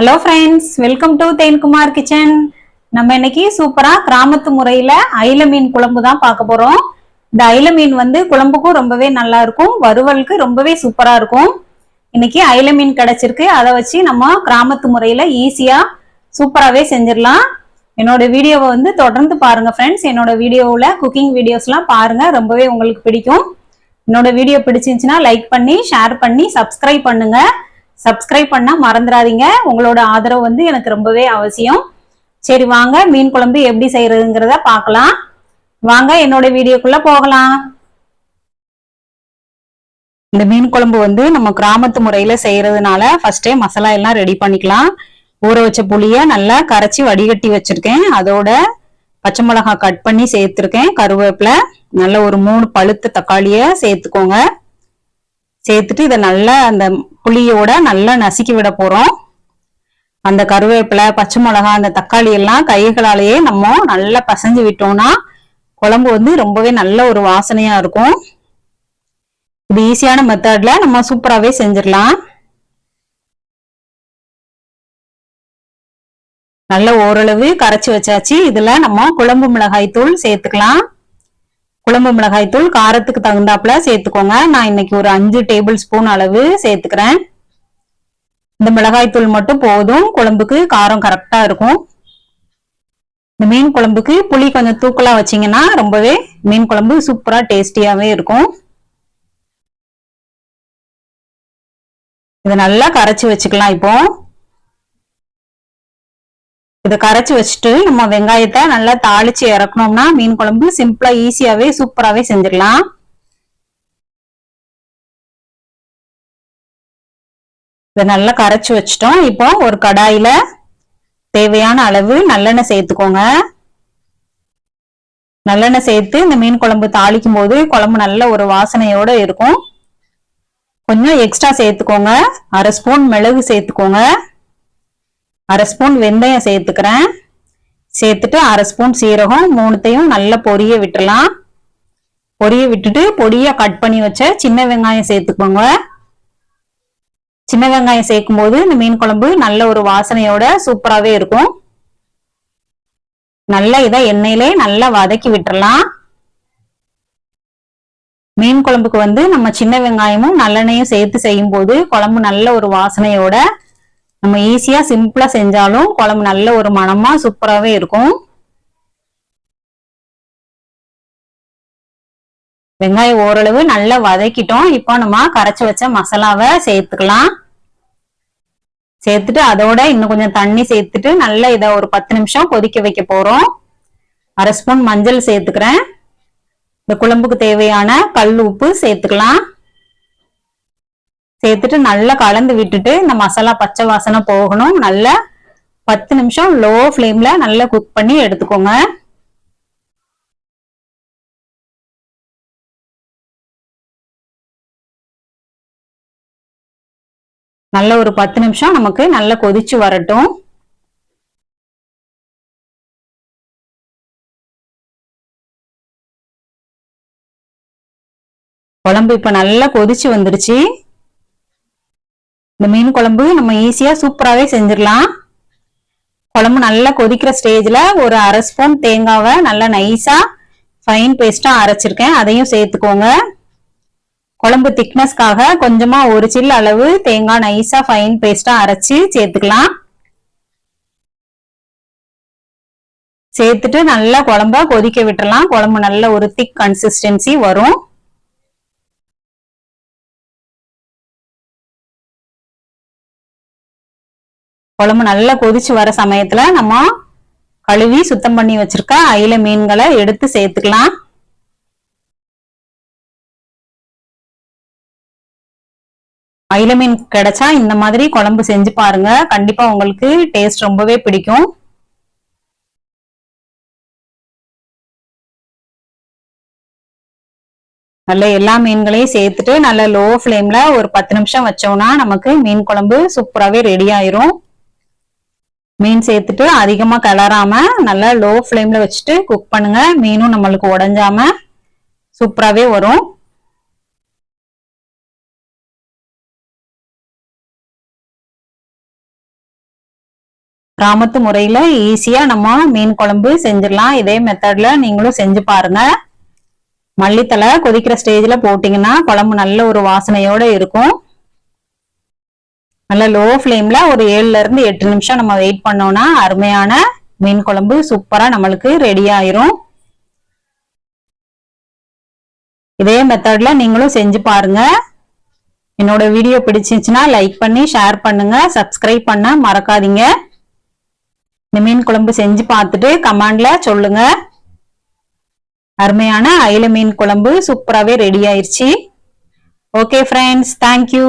Hello friends welcome to Thenkumar kitchen நம்ம இன்னைக்கு சூப்பரா கிராமத்து முறையில அயில மீன் குழம்பு தான் பார்க்க போறோம். இந்த அயில மீன் வந்து குழம்புக்கும் ரொம்பவே நல்லா இருக்கும். வறுவலுக்கு ரொம்பவே சூப்பரா இருக்கும். இன்னைக்கு அயில மீன் கிடைச்சிருக்கு. அதை வச்சு நம்ம கிராமத்து முறையில ஈஸியா சூப்பராகவே செஞ்சிடலாம். என்னோட வீடியோவை வந்து தொடர்ந்து பாருங்க ஃப்ரெண்ட்ஸ் என்னோட வீடியோவில் குக்கிங் வீடியோஸ்லாம் பாருங்க. ரொம்பவே உங்களுக்கு பிடிக்கும். என்னோட வீடியோ பிடிச்சிருந்துச்சுன்னா லைக் பண்ணி ஷேர் பண்ணி சப்ஸ்கிரைப் பண்ணுங்க. சப்ஸ்கிரைப் பண்ணா மறந்துடாதீங்க உங்களோட ஆதரவு வந்து எனக்கு ரொம்பவே அவசியம். சரி வாங்க. மீன் குழம்பு எப்படி செய்யறதுங்கிறத பார்க்கலாம். வாங்க என்னோட வீடியோக்குள்ள போகலாம். இந்த மீன் குழம்பு வந்து நம்ம கிராமத்து முறையில செய்யறதுனால ஃபர்ஸ்டே மசாலா எல்லாம் ரெடி பண்ணிக்கலாம். ஊற வச்ச புளிய நல்லா கரைச்சி வடிகட்டி வச்சிருக்கேன். அதோட பச்சை மிளகாய் கட் பண்ணி சேர்த்துருக்கேன். கருவேப்பில நல்ல ஒரு மூணு பழுத்த தக்காளிய சேர்த்துக்கோங்க. சேர்த்துட்டு இதை நல்லா அந்த புளியோட நல்லா நசுக்கி விட போறோம். அந்த கருவேப்பிலை பச்சை மிளகாய் அந்த தக்காளி எல்லாம் கைகளாலேயே நம்ம நல்லா பசஞ்சு விட்டோம்னா குழம்பு வந்து ரொம்பவே நல்ல ஒரு வாசனையா இருக்கும். இது ஈஸியான மெத்தட்ல நம்ம சூப்பராகவே செஞ்சிடலாம். நல்ல ஓரளவு கரைச்சி வச்சாச்சு. இதுல நம்ம குழம்பு மிளகாய் தூள் சேர்த்துக்கலாம். குழம்பு மிளகாய் தூள் காரத்துக்கு தகுந்தாப்புல சேர்த்துக்கோங்க. நான் இன்னைக்கு ஒரு அஞ்சு டேபிள் ஸ்பூன் அளவு சேர்த்துக்கிறேன். இந்த மிளகாய் தூள் மட்டும் போதும். குழம்புக்கு காரம் கரெக்டா இருக்கும். இந்த மீன் குழம்புக்கு புளி கொஞ்சம் தூக்கலா வச்சீங்கன்னா ரொம்பவே மீன் குழம்பு சூப்பரா டேஸ்டியாவே இருக்கும். இதை நல்லா கரைச்சி வச்சுக்கலாம் இப்போ. இதை கரைச்சி வச்சுட்டு நம்ம வெங்காயத்தை நல்லா தாளிச்சு இறக்கணும்னா மீன் குழம்பு சிம்பிளா ஈஸியாவே சூப்பராகவே செஞ்சிடலாம். இதை நல்லா கரைச்சி வச்சிட்டோம். இப்போ ஒரு கடாயில தேவையான அளவு நல்லெண்ணெய் சேர்த்துக்கோங்க. நல்லெண்ணெய் சேர்த்து இந்த மீன் குழம்பு தாளிக்கும் போது குழம்பு நல்ல ஒரு வாசனையோட இருக்கும். கொஞ்சம் எக்ஸ்ட்ரா சேர்த்துக்கோங்க. அரை ஸ்பூன் மிளகு சேர்த்துக்கோங்க. அரை ஸ்பூன் வெந்தயம் சேர்த்துக்கிறேன். சேர்த்துட்டு அரை ஸ்பூன் சீரகம் மூணுத்தையும் நல்லா பொரிய விட்டுலாம் பொரிய விட்டுட்டு பொடியை கட் பண்ணி வச்ச சின்ன வெங்காயம் சேர்த்துக்கோங்க. சின்ன வெங்காயம் சேர்க்கும் போது இந்த மீன் குழம்பு நல்ல ஒரு வாசனையோட சூப்பராகவே இருக்கும். நல்லா இதை எண்ணெயிலே நல்லா வதக்கி விட்டுறலாம் மீன் குழம்புக்கு வந்து நம்ம சின்ன வெங்காயமும் நல்லெண்ணையும் சேர்த்து செய்யும் போது குழம்பு நல்ல ஒரு வாசனையோட நம்ம ஈஸியா சிம்பிளா செஞ்சாலும் குழம்பு நல்ல ஒரு மனமா சூப்பராகவே இருக்கும். வெங்காயம் ஓரளவு நல்லா வதக்கிட்டோம். இப்போ நம்ம கரைச்சி வச்ச மசாலாவை சேர்த்துக்கலாம். சேர்த்துட்டு அதோட இன்னும் கொஞ்சம் தண்ணி சேர்த்துட்டு நல்லா இதை ஒரு பத்து நிமிஷம் கொதிக்க வைக்க போறோம். அரை ஸ்பூன் மஞ்சள் சேர்த்துக்கிறேன். இந்த குழம்புக்கு தேவையான கல் உப்பு சேர்த்துக்கலாம். சேர்த்துட்டு நல்லா கலந்து விட்டுட்டு இந்த மசாலா பச்சை வாசனை போகணும். நல்லா பத்து நிமிஷம் லோ ஃப்ளேம்ல நல்லா குக் பண்ணி எடுத்துக்கோங்க. நல்ல ஒரு பத்து நிமிஷம் நமக்கு நல்லா கொதிச்சு வரட்டும். குழம்பு இப்ப நல்லா கொதிச்சு வந்துருச்சு. இந்த மீன் குழம்பு நம்ம ஈஸியா சூப்பராகவே செஞ்சிடலாம். குழம்பு நல்லா கொதிக்கிற ஸ்டேஜில் ஒரு அரை ஸ்பூன் தேங்காவை நல்லா நைஸாக ஃபைன் பேஸ்ட்டாக அரைச்சிருக்கேன். அதையும் சேர்த்துக்கோங்க. குழம்பு திக்னஸ்க்காக கொஞ்சமாக ஒரு சில்லு அளவு தேங்காய் நைஸாக ஃபைன் பேஸ்ட்டாக அரைச்சி சேர்த்துக்கலாம். சேர்த்துட்டு நல்லா குழம்ப கொதிக்க விட்டுறலாம். குழம்பு நல்ல ஒரு திக் கன்சிஸ்டன்சி வரும். குழம்பு நல்லா கொதிச்சு வர சமயத்துல நம்ம கழுவி சுத்தம் பண்ணி வச்சிருக்க அயில மீன்களை எடுத்து சேர்த்துக்கலாம். அயில மீன் கிடைச்சா இந்த மாதிரி குழம்பு செஞ்சு பாருங்க. கண்டிப்பா உங்களுக்கு டேஸ்ட் ரொம்பவே பிடிக்கும். நல்ல எல்லா மீன்களையும் சேர்த்துட்டு நல்ல லோ ஃப்ளேம்ல ஒரு பத்து நிமிஷம் வச்சோம்னா நமக்கு மீன் குழம்பு சூப்பராகவே ரெடி ஆயிரும். மீன் சேர்த்துட்டு அதிகமா கிளறாம நல்லா லோ ஃப்ளேம்ல வச்சுட்டு குக் பண்ணுங்க. மீனும் நம்மளுக்கு உடஞ்சாம சூப்பராகவே வரும். கிராமத்து முறையில ஈஸியா நம்ம மீன் குழம்பு செஞ்சிடலாம். இதே மெத்தடில் நீங்களும் செஞ்சு பாருங்க. மல்லித்தலை கொதிக்கிற ஸ்டேஜ்ல போட்டிங்கன்னா குழம்பு நல்ல ஒரு வாசனையோட இருக்கும். நல்ல லோ ஃப்ளேம்ல ஒரு ஏழுல இருந்து எட்டு நிமிஷம் நம்ம வெயிட் பண்ணோம்னா அருமையான மீன் குழம்பு சூப்பரா நம்மளுக்கு ரெடி ஆயிரும். இதே மெத்தட்ல நீங்களும் செஞ்சு பாருங்க. என்னோட வீடியோ பிடிச்சிருந்துச்சுன்னா லைக் பண்ணி ஷேர் பண்ணுங்க சப்ஸ்கிரைப் பண்ண மறக்காதீங்க. இந்த மீன் குழம்பு செஞ்சு பார்த்துட்டு கமெண்ட்ல சொல்லுங்க. அருமையான அயில மீன் குழம்பு சூப்பராகவே ரெடி ஆயிடுச்சு ஓகே ஃப்ரெண்ட்ஸ் தேங்க்யூ